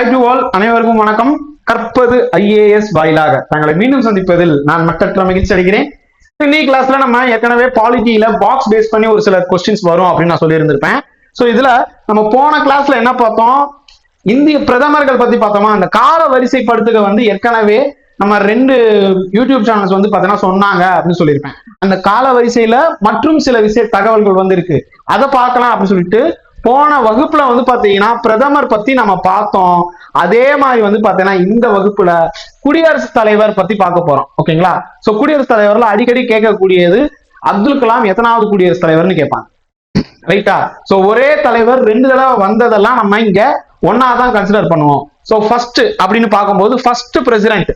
High to all அனைவருக்கும் வணக்கம். கற்பது ஐஏஎஸ் வாயிலாக தங்களை மீண்டும் சந்திப்பதில் நான் மக்கள் மகிழ்ச்சி அடைகிறேன். இன்னைக்கு கிளாஸ்ல நம்ம ஏற்கனவே பாலிட்டியில பாக்ஸ் பேஸ் பண்ணி ஒரு சில கொஸ்டின்ஸ் வரும் அப்படின்னு நான் சொல்லியிருந்திருப்பேன். ஸோ இதுல நம்ம போன கிளாஸ்ல என்ன பார்த்தோம்? இந்திய பிரதமர்கள் பத்தி பார்த்தோமா? அந்த கால வரிசைப்படுத்துக வந்து ஏற்கனவே நம்ம ரெண்டு யூடியூப் சேனல்ஸ் வந்து பார்த்தீங்கன்னா சொன்னாங்க அப்படின்னு சொல்லியிருப்பேன். அந்த கால வரிசையில மற்றும் சில விஷய தகவல்கள் வந்து இருக்கு அதை பார்க்கலாம் அப்படின்னு சொல்லிட்டு போன வகுப்புல வந்து பாத்தீங்கன்னா பிரதமர் பத்தி நம்ம பார்த்தோம். அதே மாதிரி வந்து பாத்தீங்கன்னா இந்த வகுப்புல குடியரசுத் தலைவர் பத்தி பார்க்க போறோம். ஓகேங்களா? சோ குடியரசுத் தலைவர்ல அடிக்கடி கேட்கக்கூடியது அப்துல் கலாம் எத்தனாவது குடியரசுத் தலைவர்னு கேட்பாங்க. ரைட்டா சோ ஒரே தலைவர் ரெண்டு தடவை வந்ததெல்லாம் நம்ம இங்க ஒன்னா தான் கன்சிடர் பண்ணுவோம். சோ ஃபர்ஸ்ட் அப்படின்னு பார்க்கும்போது ஃபர்ஸ்ட் பிரசிடென்ட்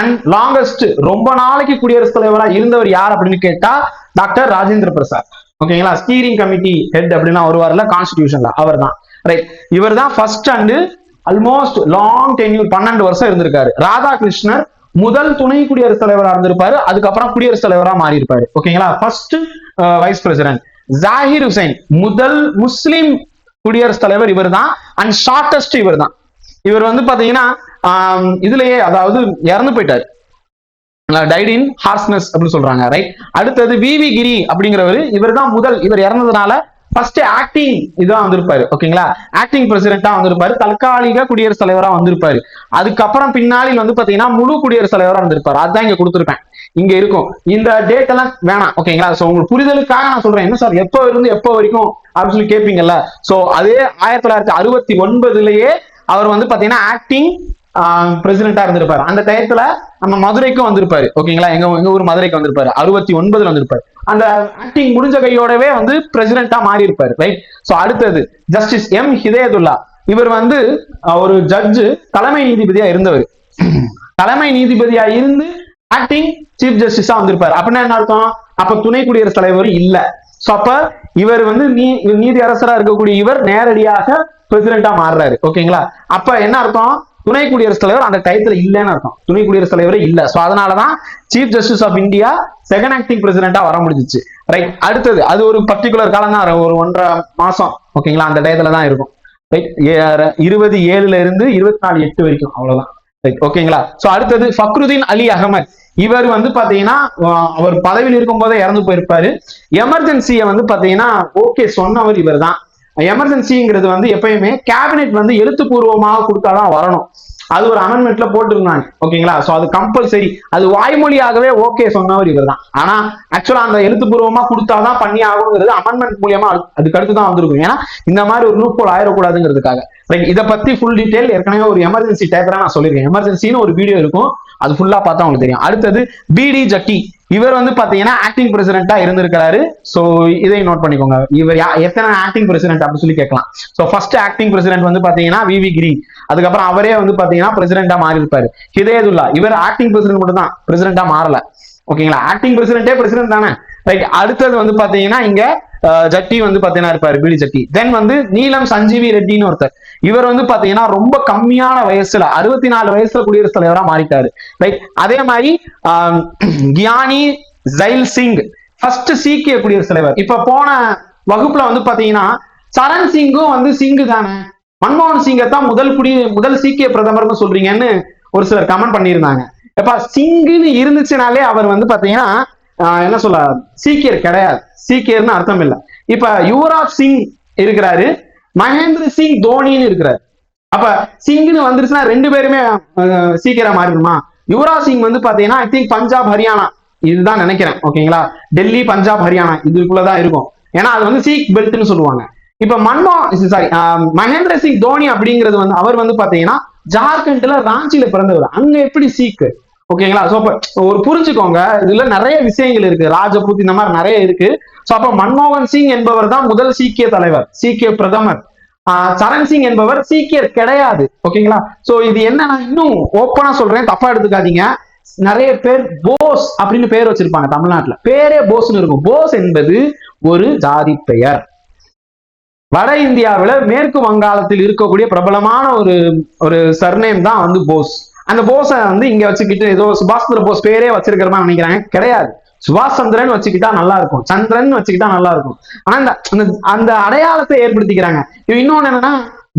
அண்ட் லாங்கஸ்ட் ரொம்ப நாளைக்கு குடியரசுத் தலைவரா இருந்தவர் யார் அப்படின்னு கேட்டா டாக்டர் ராஜேந்திர பிரசாத். ஓகேங்களா ஸ்டீரிங் கமிட்டி ஹெட் அப்படின்னா வருவார்ல கான்ஸ்டியூஷன்ல அவர் தான் ரைட் இவர் தான் first and almost long tenure பன்னெண்டு வருஷம் இருந்திருக்காரு. ராதாகிருஷ்ணர் முதல் துணை குடியரசுத் தலைவரா இருந்திருப்பாரு அதுக்கப்புறம் குடியரசுத் தலைவரா மாறி இருப்பாரு ஓகேங்களா first vice president Zakir Hussain முதல் முஸ்லிம் குடியரசுத் தலைவர் இவர் தான் அண்ட் ஷார்டஸ்ட் இவர் தான் இவர் வந்து பாத்தீங்கன்னா இதுலயே அதாவது இறந்து போயிட்டாரு. டைட் இன் ஹார்ஸ்னஸ் அப்படின்னு சொல்றாங்க ரைட் அடுத்தது விவி கிரி அப்படிங்கிறவர் இவர் தான் முதல் இவர் இறந்ததுனால ஃபர்ஸ்ட் ஆக்டிங் இதான் வந்திருப்பாரு ஓகேங்களா ஆக்டிங் பிரசிடென்டா வந்திருப்பாரு தற்காலிக குடியரசுத் தலைவரா வந்திருப்பாரு. அதுக்கப்புறம் பின்னாடி வந்து பாத்தீங்கன்னா முழு குடியரசுத் தலைவரா வந்திருப்பாரு அதான் இங்க கொடுத்துருப்பேன். இங்க இருக்கும். இந்த டேட் எல்லாம் வேணாம் ஓகேங்களா சோ உங்களுக்கு புரிதலுக்காக நான் சொல்றேன். என்ன சார் எப்போ இருந்து எப்போ வரைக்கும் அப்படின்னு சொல்லி கேட்பீங்கல்ல சோ அதே ஆயிரத்தி தொள்ளாயிரத்தி அறுபத்தி ஒன்பதுலயே அவர் வந்து பாத்தீங்கன்னா ஆக்டிங் பிரசிடென்டா இருந்திருப்பாரு. அந்த டயத்துல நம்ம மதுரைக்கும் வந்திருப்பாரு. ஓகேங்களா? எங்க எங்க ஊர் மதுரைக்கு வந்திருப்பாரு. அறுபத்தி ஒன்பதுல வந்திருப்பாரு. அந்த ஆக்டிங் முடிஞ்ச கையோடவே வந்து பிரசிடென்டா மாறி இருப்பாரு ரைட் சோ அடுத்தது ஜஸ்டிஸ் எம் ஹிதயதுல்லா. இவர் வந்து ஒரு ஜட்ஜு தலைமை நீதிபதியா இருந்தவர். தலைமை நீதிபதியா இருந்து ஆக்டிங் சீஃப் ஜஸ்டிஸா வந்திருப்பாரு. அப்படின்னா என்ன அர்த்தம்? அப்ப துணை குடியரசுத் தலைவர் இல்ல. சோ அப்ப இவர் வந்து நீ நீதி அரசரா இருக்கக்கூடிய இவர் நேரடியாக பிரசிடென்டா மாறுறாரு. ஓகேங்களா? அப்ப என்ன அர்த்தம்? துணை குடியரசுத் தலைவர் அந்த டயத்துல இல்லைன்னு அர்த்தம். துணை குடியரசுத் தலைவரே இல்ல. சோ அதனாலதான் chief justice of India second acting பிரசிடென்டா வர முடிஞ்சிச்சு. ரைட் அடுத்தது அது ஒரு பர்டிகுலர் காலம் தான் ஒரு ஒன்றரை மாசம். ஓகேங்களா? அந்த டயத்துல தான் இருக்கும் ரைட் இருபது ஏழுல இருந்து இருபத்தி நாலு எட்டு வரைக்கும். அவ்வளவுதான். ரைட் ஓகேங்களா? சோ அடுத்தது ஃபக்ருதீன் அலி அகமத். இவர் வந்து பாத்தீங்கன்னா அவர் பதவியில் இருக்கும் போதே இறந்து போயிருப்பாரு. எமர்ஜென்சியை வந்து பாத்தீங்கன்னா ஓகே சொன்னவர் இவர் தான் எமர்ஜென்சிங்கிறது வந்து எப்பயுமே கேபினெட் வந்து எழுத்துப்பூர்வமாக கொடுத்தாதான் வரணும். அது ஒரு அமெண்ட்மெண்ட்ல போட்டிருந்தாங்க. ஓகேங்களா? சோ அது கம்பல்சரி அது வாய்மொழியாகவே ஓகே சொன்னவர் இவர் தான் ஆனா ஆக்சுவலா அந்த எழுத்துப்பூர்வமா கொடுத்தாதான் பண்ணி ஆகணுங்கிறது அமெண்ட்மெண்ட் மூலியமா அது- அதுக்கு அடுத்து தான் வந்திருக்கும். ஏன்னா இந்த மாதிரி ஒரு லூப்போல் ஆயிடக்கூடாதுங்கிறதுக்காக ரைட் இதை பத்தி ஃபுல் டீடைல் ஏற்கனவே ஒரு எமர்ஜென்சி டேப்பரா நான் சொல்லியிருக்கேன். எமர்ஜென்சின்னு ஒரு வீடியோ இருக்கும். அது ஃபுல்லா பார்த்தா உங்களுக்கு தெரியும். அடுத்தது பிடி ஜட்டி இவர் வந்து பாத்தீங்கன்னா ஆக்டிங் பிரசிடென்ட்டா இருந்திருக்கிறாரு. சோ இதை நோட் பண்ணிக்கோங்க. இவர் யா- எத்தனை ஆக்டிங் பிரசிடென்ட் அப்படின்னு சொல்லி கேட்கலாம். சோ ஃபர்ஸ்ட் ஆக்டிங் பிரசிடென்ட் வந்து பாத்தீங்கன்னா விவி கிரி அதுக்கப்புறம் அவரே வந்து பாத்தீங்கன்னா பிரசிடென்ட்டா மாறி இருப்பாரு ஹிதயதுல்லா. இவர் ஆக்டிங் பிரசிடென்ட் மட்டும் தான் பிரசிடென்ட்டா மாறல. ஓகேங்களா ஆக்டிங் பிரசிடென்ட்டே பிரசிடென்ட் தானே? ரைட் அடுத்தது வந்து பாத்தீங்கன்னா இங்க ஜட்டி வந்து பாத்தீங்கன்னா இருப்பாரு பிடி ஜட்டி. தென் வந்து நீலம் சஞ்சீவி ரெட்டின்னு ஒருத்தர். இவர் வந்து பாத்தீங்கன்னா ரொம்ப கம்மியான வயசுல அறுபத்தி நாலு வயசுல குடியரசுத் தலைவரா மாறிட்டாரு. ரைட் அதே மாதிரி கியானி ஜைல் சிங் ஃபர்ஸ்ட் சீக்கிய குடியரசுத் தலைவர். இப்ப போன வகுப்புல வந்து பாத்தீங்கன்னா சரண் சிங்கும் வந்து சிங்கு தானே. மன்மோகன் சிங்கை தான் முதல் குடி முதல் சீக்கிய பிரதமர்னு சொல்றீங்கன்னு ஒரு சிலர் கமெண்ட் பண்ணியிருந்தாங்க. எப்ப சிங்குன்னு இருந்துச்சுனாலே அவர் வந்து பாத்தீங்கன்னா என்ன சொல்ல சீக்கியர் கிடையாது. சீக்கியர்னு அர்த்தம் இல்லை. இப்ப யுவராஜ் சிங் இருக்கிறாரு மகேந்திர சிங் தோனின்னு இருக்கிறாரு. அப்ப சிங்னு வந்துருச்சுன்னா ரெண்டு பேருமே சீக்கிரம் மாறிடுமா? யுவராஜ் சிங் வந்து பாத்தீங்கன்னா ஐ திங்க் பஞ்சாப் ஹரியானா இதுதான் நினைக்கிறேன் ஓகேங்களா? டெல்லி பஞ்சாப் ஹரியானா இதுக்குள்ளதான் இருக்கும். ஏன்னா அது வந்து சீக் பெல்ட்னு சொல்லுவாங்க. இப்ப மன்மோகன் சாரி மகேந்திர சிங் தோனி அப்படிங்கிறது வந்து அவர் வந்து பாத்தீங்கன்னா ஜார்க்கண்ட்ல ராஞ்சியில பிறந்தவர். அங்க எப்படி சீக்கு ஓகேங்களா? சோ அப்போ ஒரு புரிஞ்சுக்கோங்க. இதுல நிறைய விஷயங்கள் இருக்கு. ராஜபூத் இந்த மாதிரி நிறைய இருக்கு. சோ அப்ப மன்மோகன் சிங் என்பவர் தான் முதல் சீக்கிய தலைவர் சீக்கிய பிரதமர். ஆஹ் சரண் சிங் என்பவர் சீக்கியர் கிடையாது. ஓகேங்களா? சோ இது என்ன? நான் இன்னும் ஓப்பனா சொல்றேன். தப்பா எடுத்துக்காதீங்க. நிறைய பேர் போஸ் அப்படின்னு பேர் வச்சிருப்பாங்க தமிழ்நாட்டுல. பேரே போஸ்னு இருக்கும். போஸ் என்பது ஒரு ஜாதி பெயர். வட இந்தியாவுல மேற்கு வங்காளத்தில் இருக்கக்கூடிய பிரபலமான ஒரு ஒரு சர்நேம் தான் வந்து போஸ். அந்த போஸை வந்து இங்க வச்சுக்கிட்டு ஏதோ சுபாஷ் சந்திர போஸ் பேரே வச்சிருக்கிறமா நினைக்கிறாங்க கிடையாது. சுபாஷ் சந்திரன் வச்சுக்கிட்டா நல்லா இருக்கும். சந்திரன் வச்சுக்கிட்டா நல்லா இருக்கும். ஆனா இந்த அந்த- அந்த அடையாளத்தை ஏற்படுத்திக்கிறாங்க. இன்னொன்னு என்னன்னா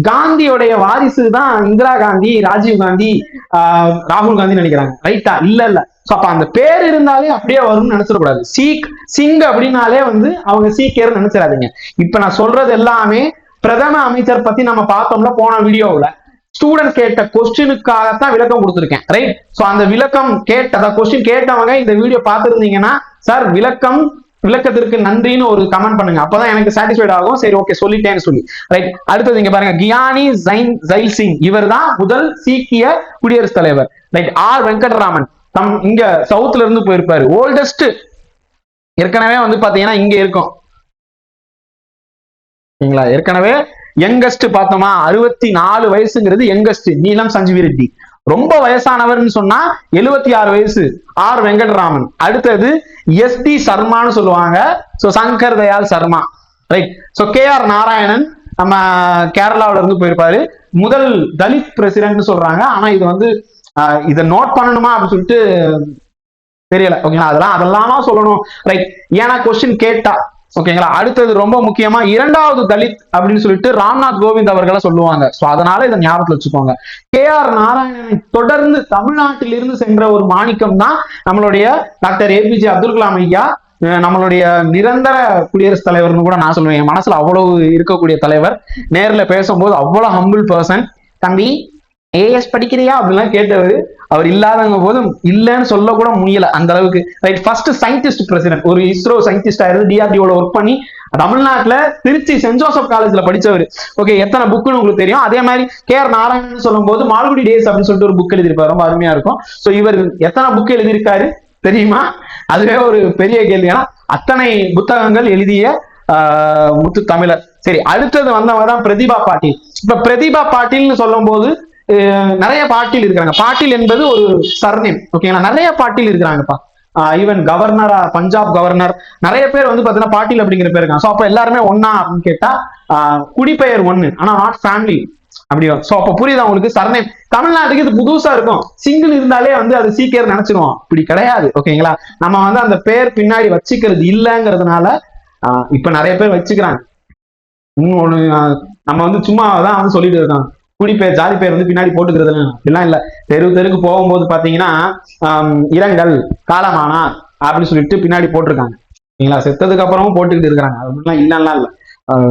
காந்தியோடைய வாரிசு தான் இந்திரா காந்தி ராஜீவ் காந்தி ஆஹ் ராகுல் காந்தி நினைக்கிறாங்க. ரைட்டா இல்ல இல்ல. சோ அப்ப அந்த பேர் இருந்தாலே அப்படியே வரும்னு நினைச்சிடக்கூடாது. சீக் சிங் அப்படின்னாலே வந்து அவங்க சீக்கியர் நினைச்சிடாதீங்க. இப்ப நான் சொல்றது எல்லாமே பிரதம அமைச்சர் பத்தி நம்ம பார்த்தோம்ல போன வீடியோவுல. ஸ்டூடெண்ட் கேட்ட கொஸ்டினுக்காகத்தான் விளக்கம் கொடுத்துருக்கேன் ரைட் ஸோ அந்த விளக்கம் கேட்ட அதாவது கொஸ்டின் கேட்டவங்க இந்த வீடியோ பார்த்துருந்தீங்கன்னா சார் விளக்கம் விளக்கத்திற்கு நன்றின்னு ஒரு கமெண்ட் பண்ணுங்க. அப்பதான் எனக்கு சாட்டிஸ்ஃபைட் ஆகும். சரி ஓகே சொல்லிட்டேன்னு சொல்லி ரைட் அடுத்தது இங்க பாருங்க கியானி ஜைன் ஜைல் சிங் இவர் தான் முதல் சீக்கிய குடியரசுத் தலைவர் ரைட் ஆர் வெங்கட்ராமன். தம் இங்க சவுத்ல இருந்து போயிருப்பாரு. ஓல்டஸ்ட் ஏற்கனவே வந்து பாத்தீங்கன்னா இங்க இருக்கும். சரிங்களா? ஏற்கனவே யங்கஸ்ட் பார்த்தோமா? அறுபத்தி நாலு வயசுங்கிறது யங்கஸ்ட். நீலம் சஞ்சீவி ரெட்டி. ரொம்ப வயசானவர்னு சொன்னா எழுபத்தி ஆறு வயசு. ஆர் வெங்கட்ராமன். அடுத்தது எஸ் டி சர்மான்னு சொல்லுவாங்க. So Shankar Dayal Sharma. Right so K R Narayanan நம்ம கேரளாவுல இருந்து போயிருப்பாரு. முதல் தலித் பிரசிடென்ட்னு சொல்றாங்க. ஆனா இது வந்து ஆஹ் இதை நோட் பண்ணணுமா அப்படின்னு சொல்லிட்டு தெரியல. ஓகேங்களா? அதெல்லாம் அதெல்லாம் சொல்லணும். ரைட் ஏன்னா கொஸ்டின் கேட்டா. ஓகேங்களா? அடுத்தது ரொம்ப முக்கியமா இரண்டாவது தலித் அப்படின்னு சொல்லிட்டு ராம்நாத் கோவிந்த் அவர்களை சொல்லுவாங்க. சோ அதனால இதை ஞாபகத்துல வச்சுக்கோங்க. கே ஆர் நாராயணனை தொடர்ந்து தமிழ்நாட்டிலிருந்து சென்ற ஒரு மாணிக்கம் தான் நம்மளுடைய டாக்டர் ஏபிஜே அப்துல் கலாம் ஐயா. அஹ் நம்மளுடைய நிரந்தர குடியரசுத் தலைவர்னு கூட நான் சொல்லுவேன். என் மனசுல அவ்வளவு இருக்கக்கூடிய தலைவர். நேர்ல பேசும்போது அவ்வளவு ஹம்பிள் பர்சன் தம்பி ஏஎஸ் படிக்கிறியா அப்படிலாம் கேட்டவர் அவர் இல்லாதவங்க போதும் இல்லைன்னு சொல்ல கூட முடியல அந்த அளவுக்கு. ரைட் ஃபர்ஸ்ட் சயின்டிஸ்ட் பிரசிடென்ட் ஒரு இஸ்ரோ சயின்டிஸ்டா இருந்து டிஆர்டிஓல ஒர்க் பண்ணி தமிழ்நாட்டுல திருச்சி சென்ட் ஜோசப் காலேஜ்ல படிச்சவர். ஓகே எத்தனை புக்குன்னு உங்களுக்கு தெரியும். அதே மாதிரி கே ஆர் நாராயணன் சொல்லும் போது மால்குடி டேஸ் அப்படின்னு சொல்லிட்டு ஒரு புக் எழுதியிருப்பாரு. ரொம்ப அருமையா இருக்கும். சோ இவர் எத்தனை புக் எழுதியிருக்காரு தெரியுமா? அதுவே ஒரு பெரிய கேள்வி. ஏன்னா அத்தனை புத்தகங்கள் எழுதிய ஆஹ், முத்து தமிழர். சரி அடுத்தது வந்தவங்க தான் பிரதிபா பாட்டீல். இப்ப பிரதிபா பாட்டீல்னு சொல்லும் போது நிறைய பாட்டில் இருக்கிறாங்க. பாட்டில் என்பது ஒரு சர்நேம். ஓகேங்களா நிறைய பாட்டில் இருக்கிறாங்கப்பா. ஈவன் கவர்னரா பஞ்சாப் கவர்னர் நிறைய பேர் வந்து பாத்தீங்கன்னா பாட்டில் அப்படிங்கிற பேர் இருக்காங்க. ஸோ அப்ப எல்லாருமே ஒன்னா அப்படின்னு கேட்டா ஆஹ், குடிபெயர் ஒண்ணு ஆனா நாட் ஃபேமிலி அப்படி சோ அப்ப புரியுதா உங்களுக்கு? சர்நேம். தமிழ்நாட்டுக்கு இது புதுசா இருக்கும். சிங்கிள் இருந்தாலே வந்து அது சீக்கிரம் நினைச்சிருவோம் இப்படி கிடையாது. ஓகேங்களா நம்ம வந்து அந்த பேர் பின்னாடி வச்சுக்கிறது இல்லைங்கிறதுனால ஆஹ், இப்ப நிறைய பேர் வச்சுக்கிறாங்க. இன்னும் ஒண்ணு நம்ம வந்து சும்மா தான் வந்து சொல்லிட்டு இருக்காங்க. குடி பேர் ஜாதி பேர் வந்து பின்னாடி போட்டுக்கிறது அப்படிலாம் இல்ல. தெரு தெருக்கு போகும்போது பாத்தீங்கன்னா இரங்கல் காலமானா அப்படின்னு சொல்லிட்டு பின்னாடி போட்டிருக்காங்க. சரிங்களா? செத்ததுக்கு அப்புறமும் போட்டுக்கிட்டு இருக்கிறாங்க. அப்படிலாம் இல்லைன்னா இல்ல.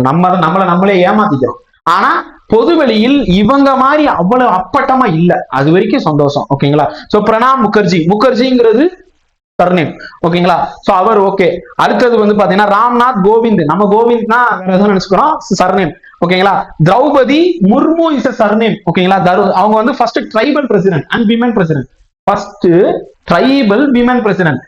நம்ம தான் நம்மளை நம்மளே ஏமாத்திக்கிறோம். ஆனா பொதுவெளியில் இவங்க மாதிரி அவ்வளவு அப்பட்டமா இல்ல. அது வரைக்கும் சந்தோஷம். ஓகேங்களா? சோ பிரணாப் முகர்ஜி. முகர்ஜிங்கிறது சர்நேம் ஓகேங்களா? சோ அவர் ஓகே அடுத்தது வந்து பாத்தீங்கன்னா ராம்நாத் கோவிந்த். நம்ம கோவிந்த்னா வேற எதுவும் நினைச்சுக்கிறோம் சர்நேம் ஓகேங்களா? திரௌபதி முர்மு இஸ் சர்நேம் ஓகேங்களா? தரு- அவங்க வந்து first tribal president and women president first tribal women president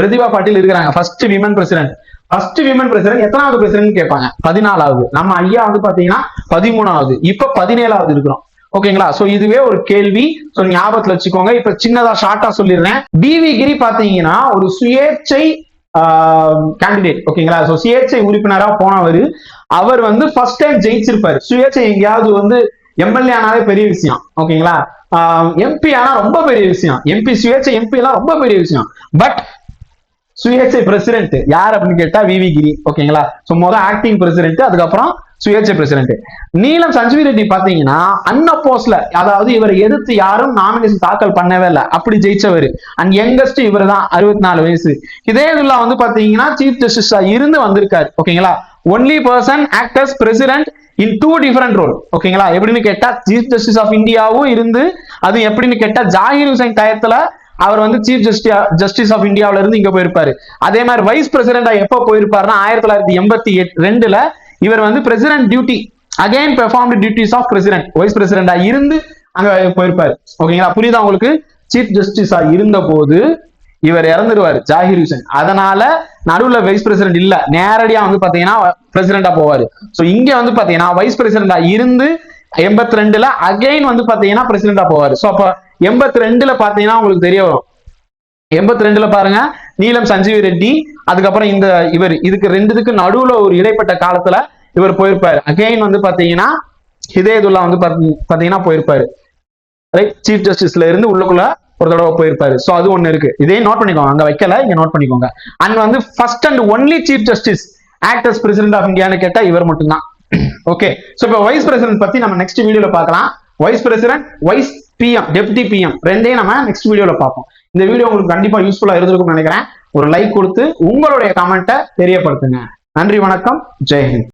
Pratibha Patil இருக்கிறாங்க. First women president first women president எத்தனாவது பிரசிடென்ட் கேட்பாங்க. பதினாலாவது. நம்ம ஐயா வந்து பாத்தீங்கன்னா பதிமூணாவது. இப்ப பதினேழாவது இருக்கிறோம். ஓகேங்களா? சோ இதுவே ஒரு கேள்வி. சோ ஞாபகத்துல வச்சுக்கோங்க. இப்ப சின்னதா ஷார்ட்டா சொல்லிடுறேன். டிவி கிரி பாத்தீங்கன்னா ஒரு சுயேட்சை கேண்டிடேட் ஓகேங்களா? சோ சுயேட்சை உறுப்பினரா போனவர். அவர் வந்து ஃபர்ஸ்ட் டைம் ஜெயிச்சிருப்பாரு. சுயேட்சை எங்கேயாவது வந்து எம்எல்ஏ ஆனாலே பெரிய விஷயம். ஓகேங்களா? எம்பி ஆனா ரொம்ப பெரிய விஷயம். எம்பி சுயேட்சை எம்பி எல்லாம் ரொம்ப பெரிய விஷயம். பட் சுயேட்சை பிரசிடென்ட் யார் அப்படின்னு கேட்டா விவி கிரி. ஓகேங்களா? ஸோ முதல் ஆக்டிங் பிரசிடென்ட் அதுக்கப்புறம் சுயேட்சை பிரசிடென்ட் நீலம் சஞ்சீவி ரெட்டி பாத்தீங்கன்னா போஸ்ட்ல அதாவது இவரை எதிர்த்து யாரும் நாமினேஷன் தாக்கல் பண்ணவே இல்லை. அப்படி ஜெயிச்சவர். அண்ட் யங்கஸ்ட் இவர் தான் அறுபத்தி நாலு வயசு. இதே இதுல வந்து பாத்தீங்கன்னா சீஃப் ஜஸ்டிஸா இருந்து வந்திருக்காரு. ஓகேங்களா? Only person actors president in two different role ஓகேங்களா எப்படின்னு கேட்டா சீஃப் ஜஸ்டிஸ் ஆஃப் இந்தியாவும் இருந்து அது எப்படின்னு கேட்டா ஜாகிர் ஹுசைன் டயத்துல அவர் வந்து சீஃப் ஜஸ்டி ஜஸ்டிஸ் ஆஃப் இந்தியாவில இருந்து இங்க போயிருப்பாரு. அதே மாதிரி வைஸ் பிரசிடென்டா எப்போ போயிருப்பாருன்னா ஆயிரத்தி தொள்ளாயிரத்தி எண்பத்தி ரெண்டுல இவர் வந்து president duty again perform duties of president vice பிரசிடென்டா இருந்து அங்க போயிருப்பாரு. ஓகேங்களா புரியுதா உங்களுக்கு? சீஃப் ஜஸ்டிஸா இருந்த போது இவர் இறந்துருவாரு ஜாகிர் ஹுசன். அதனால நடுவுல வைஸ் பிரசிடென்ட் இல்ல. நேரடியா வந்து பாத்தீங்கன்னா பிரசிடென்டா போவாரு. சோ இங்க வந்து பாத்தீங்கன்னா வைஸ் பிரசிடென்டா இருந்து எண்பத்தி ரெண்டுல அகைன் வந்து பாத்தீங்கன்னா பிரசிடென்டா போவாரு. சோ அப்ப எண்பத்தி ரெண்டுல பாத்தீங்கன்னா உங்களுக்கு தெரிய வரும். எண்பத்தி ரெண்டுல பாருங்க நீலம் சஞ்சீவி ரெட்டி அதுக்கப்புறம் இந்த இவர் இதுக்கு ரெண்டுத்துக்கு நடுவுல ஒரு இடைப்பட்ட காலத்துல இவர் போயிருப்பாரு. அகைன் வந்து பாத்தீங்கன்னா ஹிதேதுல்லா வந்து பாத்தீங்கன்னா போயிருப்பாரு. ரைட் சீஃப் ஜஸ்டிஸ்ல இருந்து உள்ளுக்குள்ள ஒரு தடவை போயிருப்பாரு. ஸோ அது ஒன்று இருக்கு. இதே நோட் பண்ணிக்கோங்க. அங்க வைக்கல. இங்க நோட் பண்ணிக்கோங்க. அண்ட் வந்து first and only chief justice actors president of இந்தியான்னு கேட்டா இவர் மட்டும்தான். ஓகே சோ இப்போ வைஸ் பிரசிடென்ட் பத்தி நம்ம நெக்ஸ்ட் வீடியோல பார்க்கலாம். Vice president vice PM deputy PM ரெண்டையும் நம்ம நெக்ஸ்ட் வீடியோல பார்ப்போம். இந்த வீடியோ உங்களுக்கு கண்டிப்பா யூஸ்ஃபுல்லா இருந்திருக்கும்னு நினைக்கிறேன். ஒரு லைக் கொடுத்து உங்களுடைய கமெண்ட்டை தெரியப்படுத்துங்க. நன்றி வணக்கம். ஜெய்ஹிந்த்